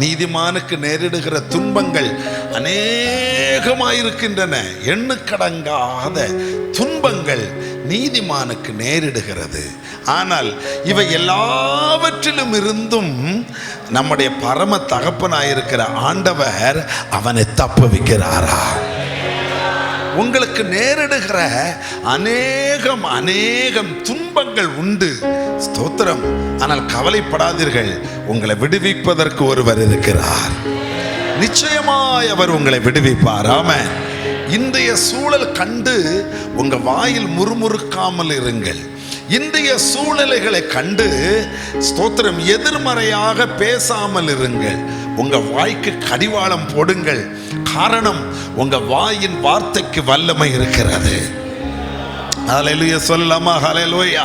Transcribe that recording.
நீதிமானுக்கு நேரிடுகிற துன்பங்கள் அநேகமாயிருக்கின்றன. எண்ணுக்கடங்காத துன்பங்கள் நீதிமானுக்கு நேரிடுகிறது. ஆனால் இவை எல்லாவற்றிலும் இருந்தும் நம்முடைய பரம தகப்பனாயிருக்கிற ஆண்டவர் அவனை தப்புவிக்கிறாரா? உங்களுக்கு நேரிடுகிற அநேகம் அநேகம் துன்பங்கள் உண்டு. ஸ்தோத்திரம். ஆனால் கவலைப்படாதீர்கள் உங்களை விடுவிப்பதற்கு ஒருவர் இருக்கிறார். நிச்சயமாய் அவர் உங்களை விடுவிப்பார். ஆமென். இன்றைய சூழல் கண்டு உங்க வாயில் முறுமுறுக்காமல் இருங்கள். இன்றைய சூழ்நிலைகளை கண்டு ஸ்தோத்திரம் எதிர்மறையாக பேசாமல் இருங்கள். உங்க வாய்க்கு கடிவாளம் போடுங்கள். காரணம் உங்க வாயின் வார்த்தைக்கு வல்லமை இருக்கிறது. ஹalleluya சொல்லலாமா? ஹalleluya.